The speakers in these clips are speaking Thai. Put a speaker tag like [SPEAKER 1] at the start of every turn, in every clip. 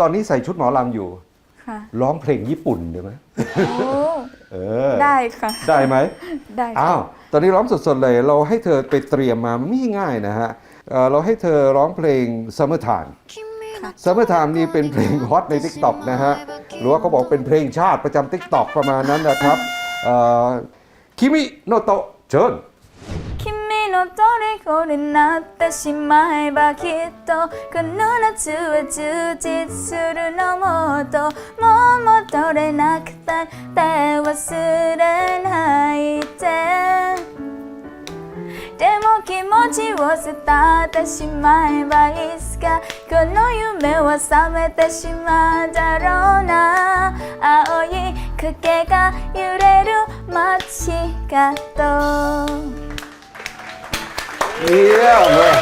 [SPEAKER 1] ตอนนี้ใส่ชุดหมอลำอยู่
[SPEAKER 2] ค่ะ
[SPEAKER 1] ร้องเพลงญี่ปุ่นได้ไหม
[SPEAKER 2] โอ้
[SPEAKER 1] เออ
[SPEAKER 2] ได้ค่ะ
[SPEAKER 1] ได้ไหม
[SPEAKER 2] ได้ค่ะ
[SPEAKER 1] อ้าว ตอนนี้ร้องสดๆเลย เราให้เธอไปเตรียมมาไม่ง่ายนะฮะเอ่อเราให้เธอร้องเพลง Summer Time Summer Time นี่เป็นเพลงฮอตใน TikTok นะฮะ หรือว่าเขาบอกเป็นเพลงชาติประจำ TikTok ประมาณนั้นนะครับคิมิโนโตะเชิญ
[SPEAKER 2] 君の虜になってしまえばきっとこの夏は充実するのもっともう戻れなくたって忘れないで。でも気持ちを伝えてしまえばいつかこの夢は覚めてしまうだろうな。青い影が揺れる街角。
[SPEAKER 1] เยี่ยมเลย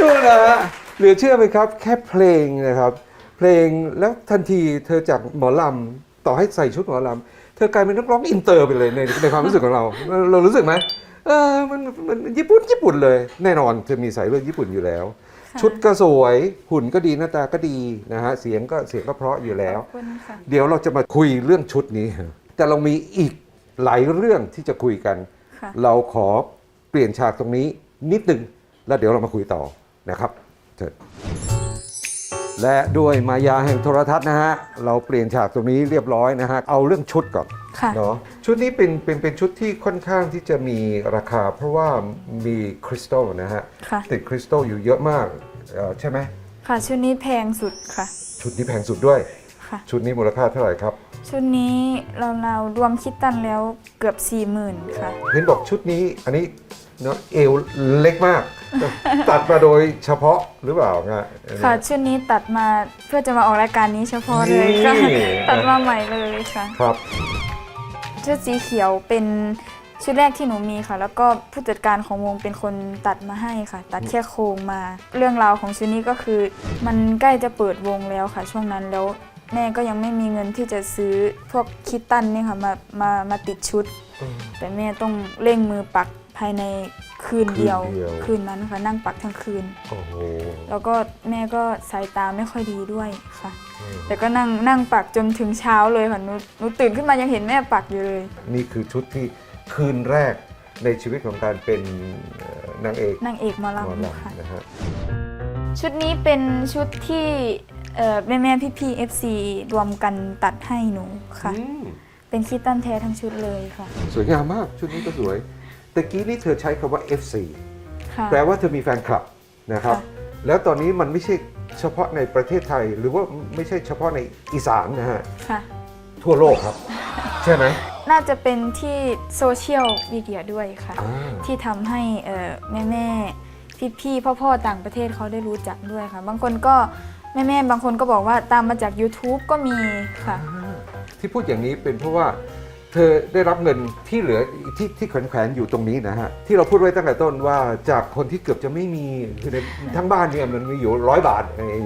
[SPEAKER 1] ดูนะฮะเหลือเชื่อไหมครับ แค่เพลงนะครับ เพลงแล้วทันทีเธอจากหมอลำต่อให้ใส่ชุดหมอลำเธอกลายเป็นนักร้องอินเตอร์ไปเลยในในความรู้สึกของเราเรา เรารู้สึกไหมเออมันมันญี่ปุ่นญี่ปุ่นเลย แน่นอนจะมีสายเลือดญี่ปุ่นอยู่แล้ว ชุดก็สวยหุ่นก็ดีหน้าตาก็ดีนะฮะเสียงก็เสียงก็เพราะอยู่แล้ว
[SPEAKER 2] ขอบคุณค่ะ
[SPEAKER 1] เดี๋ยวเราจะมาคุยเรื่องชุดนี้ แต่เรามีอีกหลายเรื่องที่จะคุยกัน
[SPEAKER 2] ค่ะ
[SPEAKER 1] เราขอเปลี่ยนฉากตรงนี้นิดหนึ่งแล้วเดี๋ยวเรามาคุยต่อนะครับเชิญและด้วยมายาแห่งโทรทัศน์นะฮะเราเปลี่ยนฉากตรงนี้เรียบร้อยนะฮะเอาเรื่องชุดก่อน
[SPEAKER 2] ค่ะ
[SPEAKER 1] เนาะชุดนี้เป็นเป็นเป็นชุดที่ค่อนข้างที่จะมีราคา เพราะว่ามีคริสตัลนะฮะ
[SPEAKER 2] ค่ะ
[SPEAKER 1] ติดคริสตัลอยู่เยอะมากเอ่อใช่ไหม
[SPEAKER 2] ค่ะ ชุดนี้แพงสุดค่ะ
[SPEAKER 1] ชุดนี้แพงสุดด้วย
[SPEAKER 2] ค่ะ
[SPEAKER 1] ชุดนี้มูลค่าเท่าไหร่ครับ
[SPEAKER 2] ชุดนี้เราเรารวมคิดตันแล้วเกือบ 4 0,000 ค่ะ
[SPEAKER 1] เห็นบอกชุดนี้อันนี้เนาะเอวเล็กมาก ตัดมาโดยเฉพาะหรือเปล่าฮะอันนี้
[SPEAKER 2] ค่ะ ชุดนี้ตัดมาเพื่อจะมาออกรายการนี้เฉพาะเลยค่ะ
[SPEAKER 1] นี่
[SPEAKER 2] ตัดมาใหม่เลยค่ะ
[SPEAKER 1] ครับ
[SPEAKER 2] ชุดสีเขียวเป็นชุดแรกที่หนูมีค่ะ แล้วก็ผู้จัดการของวงเป็นคนตัดมาให้ค่ะ ตัดแค่โครงมา เรื่องราวของชุดนี้ก็คือ มันใกล้จะเปิดวงแล้วค่ะ ช่วงนั้นแล้ว แม่ก็ยังไม่มีเงินที่จะซื้อพวกคิตตันเนี่ยค่ะมามามาติดชุดแต่แม่ต้องเร่งมือปักภายในคืนเดียว
[SPEAKER 1] คืนเดียว
[SPEAKER 2] คืนนั้นค่ะนั่งปักทั้งคืน
[SPEAKER 1] โอ้โห
[SPEAKER 2] แล้วก็แม่ก็สายตาไม่ค่อยดีด้วยค่ะ
[SPEAKER 1] อืม
[SPEAKER 2] แต่ก็นั่งนั่งปักจนถึงเช้าเลยค่ะหนูหนูตื่นขึ้นมายังเห็นแม่ปักอยู่เลย
[SPEAKER 1] นี่คือชุดที่คืนแรกในชีวิตของการเป็นเอ่อนางเอก
[SPEAKER 2] นางเอกหมอ
[SPEAKER 1] หมอ
[SPEAKER 2] ลำค่ะ
[SPEAKER 1] ลำนะฮะ
[SPEAKER 2] ชุดนี้เป็นชุดที่ แม่อแม่พี่พี่ๆ FC รวมกันตัดให้หนูค่ะ
[SPEAKER 1] อืม
[SPEAKER 2] เป็นคิตตันแท้ทั้งชุดเลยค่ะ
[SPEAKER 1] สวยงามมากชุดนี้ก็สวยแต่กี้นี่เธอใช้คำว่า FC
[SPEAKER 2] ค่ะ
[SPEAKER 1] แปลว่าเธอมีแฟนคลับนะครับ
[SPEAKER 2] ค่ะ
[SPEAKER 1] แล้วตอนนี้มันไม่ใช่เฉพาะในประเทศไทย หรือว่าไม่ใช่เฉพาะในอีสานนะฮะ
[SPEAKER 2] ค่ะ
[SPEAKER 1] ทั่วโลกครับ ใช่ไหม
[SPEAKER 2] น่าจะเป็นที่โซเชียลมีเดียด้วยค่ะ
[SPEAKER 1] อ่า
[SPEAKER 2] ที่ทำให้แม่อแม่พี่พี่พ่อพ่อๆ ต่างประเทศเขาได้รู้จักด้วยค่ะ บางคนก็ แม่แม่ๆบางคนก็บอกว่าตามมาจาก YouTube ก็มีค่ะ
[SPEAKER 1] ที่พูดอย่างนี้เป็นเพราะว่า เธอได้รับเงินที่เหลือที่ที่แขวนๆอยู่ตรงนี้นะฮะ ที่เราพูดไว้ตั้งแต่ต้นว่าจากคนที่เกือบจะไม่มีคือในทั้งบ้านเนี่ยมันมีอยู่ร้อยบาทเอง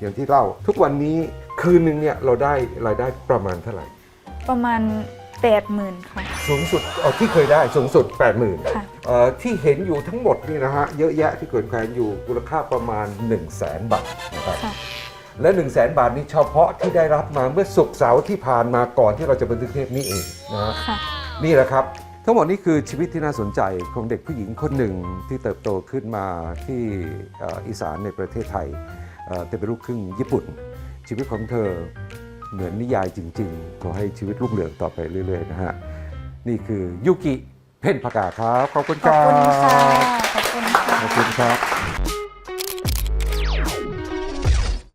[SPEAKER 1] อย่างที่เล่า ทุกวันนี้คืนหนึ่งเนี่ยเราได้รายได้ประมาณเท่าไหร่
[SPEAKER 2] ประมาณ 80,000ค่ะ
[SPEAKER 1] สูงสุดเอาที่เคยได้สูงสุด 8 0,000
[SPEAKER 2] ค่ะ
[SPEAKER 1] เอ่อ ที่เห็นอยู่ทั้งหมดนี่นะฮะเยอะแยะที่แขวนๆอยู่มูลค่าประมาณ 1 0 0 0 0แสนบาทนะครับ
[SPEAKER 2] ค่ะ
[SPEAKER 1] และ 1 0 0 0 0แสนบาทนี้เฉพาะที่ได้รับมาเมื่อศุกร์เสาร์ที่ผ่านมาก่อนที่เราจะบันทึกเทปนี้เองนะฮะ
[SPEAKER 2] ค่ะ
[SPEAKER 1] นี่แหละครับ ทั้งหมดนี้คือชีวิตที่น่าสนใจของเด็กผู้หญิงคนหนึ่งที่เติบโตขึ้นมาที่เอ่ออีสานในประเทศไทยเอ่อแต่เป็นลูกครึ่งญี่ปุ่น ชีวิตของเธอเหมือนนิยายจริง ๆ ขอให้ชีวิตรุ่งเรืองต่อไปเรื่อยๆนะฮะนี่คือยุกิ เพ่นพกาครับ ขอบคุณ
[SPEAKER 2] ข
[SPEAKER 1] ค
[SPEAKER 2] อบ
[SPEAKER 1] รับ
[SPEAKER 2] คุณค่ะ ขอบคุณค่ะ
[SPEAKER 1] ขอบคุณครับ